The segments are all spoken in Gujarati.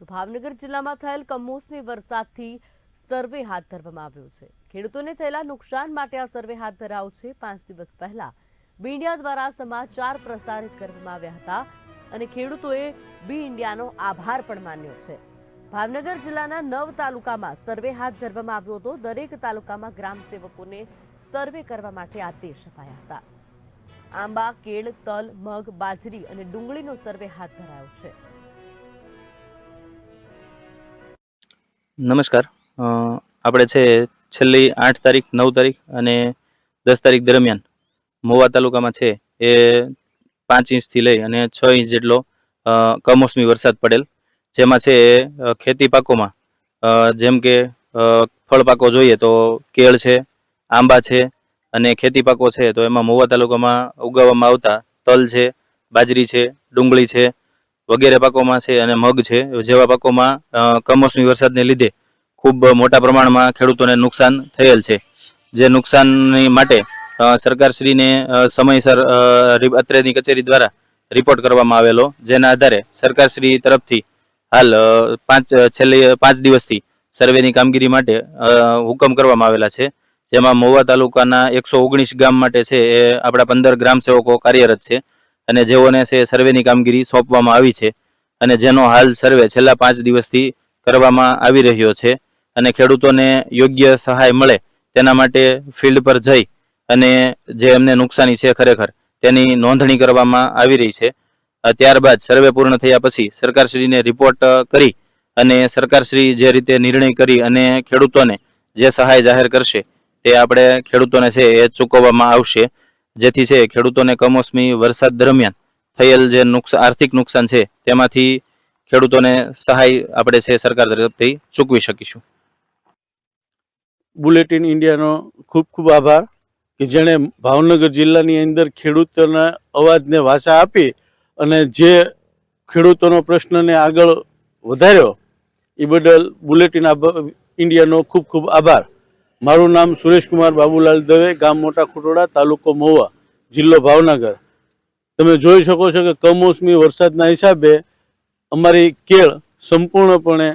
તો ભાવનગર જિલ્લામાં થયેલ કમોસમી વરસાદથી સર્વે હાથ ધરવામાં આવ્યો છે. ખેડૂતોને થયેલા નુકસાન માટે આ સર્વે હાથ ધરાયો છે. પાંચ દિવસ પહેલા બી દ્વારા સમાચાર પ્રસારિત કરવામાં આવ્યા હતા અને ખેડૂતોએ બી ઇન્ડિયાનો આભાર પણ માન્યો છે. ભાવનગર જિલ્લાના નવ તાલુકામાં સર્વે હાથ ધરવામાં આવ્યો હતો. દરેક તાલુકામાં ગ્રામ સેવકોને સર્વે કરવા માટે આદેશ અપાયા હતા. આંબા, કેળ, તલ, મગ, બાજરી અને ડુંગળીનો સર્વે હાથ ધરાયો છે. નમસ્કાર. આપણે છે છેલ્લી આઠ તારીખ, નવ તારીખ અને દસ તારીખ દરમિયાન મોવા તાલુકામાં છે એ પાંચ ઇંચથી લઈ અને છ ઇંચ જેટલો કમોસમી વરસાદ પડેલ. જેમાં છે ખેતી પાકોમાં જેમ કે ફળ પાકો જોઈએ તો કેળ છે, આંબા છે અને ખેતી પાકો છે તો એમાં મોવા તાલુકામાં ઉગાવવામાં આવતા તલ છે, બાજરી છે, ડુંગળી છે વગેરે પાકોમાં છે અને મગ છે, જેવા પાકોમાં કમોસમી વરસાદને લીધે ખૂબ મોટા પ્રમાણમાં ખેડૂતોને નુકસાન થયેલ છે. જે નુકસાનની માટે સરકારશ્રીને સમયસર અત્રેની કચેરી દ્વારા રિપોર્ટ કરવામાં આવેલો, જેના આધારે સરકારશ્રી તરફથી હાલ પાંચ, છેલ્લી, પાંચ દિવસથી સર્વેની કામગીરી માટે હુકમ કરવામાં આવેલા છે. જેમાં મહુવા તાલુકાના એકસો ઓગણીસ ગામ માટે છે, એ આપણા પંદર ગ્રામ સેવકો કાર્યરત છે. અને જેઓને છે સર્વેની કામગીરી સોંપવામાં આવી છે અને જેનો હાલ સર્વે છેલ્લા પાંચ દિવસથી કરવામાં આવી રહ્યો છે અને ખેડૂતોને યોગ્ય સહાય મળે તેના માટે ફિલ્ડ પર જઈ અને જે એમને નુકસાની છે ખરેખર તેની નોંધણી કરવામાં આવી રહી છે. ત્યારબાદ સર્વે પૂર્ણ થયા પછી સરકારશ્રીને રિપોર્ટ કરી અને સરકારશ્રી જે રીતે નિર્ણય કરી અને ખેડૂતોને જે સહાય જાહેર કરશે તે આપણે ખેડૂતોને છે એ ચૂકવવામાં આવશે. જેથી છે ખેડૂતોને કમોસમી વરસાદ દરમિયાન થયેલ જે નુકસાન આર્થિક નુકસાન છે, તેમાંથી ખેડૂતોને સહાય આપણે છે સરકાર તરફથી ચૂકવી શકીશું. બુલેટિન ઇન્ડિયાનો ખૂબ ખૂબ આભાર કે જેણે ભાવનગર જિલ્લાની અંદર ખેડૂતોના અવાજને વાચા આપી અને જે ખેડૂતોનો પ્રશ્નને આગળ વધાર્યો, એ બદલ બુલેટિન ઇન્ડિયાનો ખૂબ ખૂબ આભાર. મારું નામ સુરેશકુમાર બાબુલાલ દવે, ગામ મોટા ખોટોડા, તાલુકો મહુવા, જિલ્લો ભાવનગર. તમે જોઈ શકો છો કે કમોસમી વરસાદના હિસાબે અમારી કેળ સંપૂર્ણપણે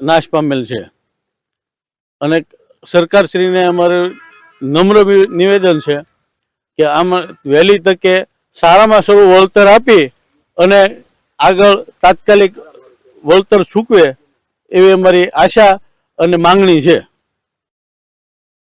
નાશ પામેલ છે. અને સરકારશ્રીને અમારું નમ્ર નિવેદન છે કે આમાં વહેલી તકે સારામાં સારું વળતર આપી અને આગળ તાત્કાલિક વળતર ચૂકવે એવી અમારી આશા અને માંગણી છે.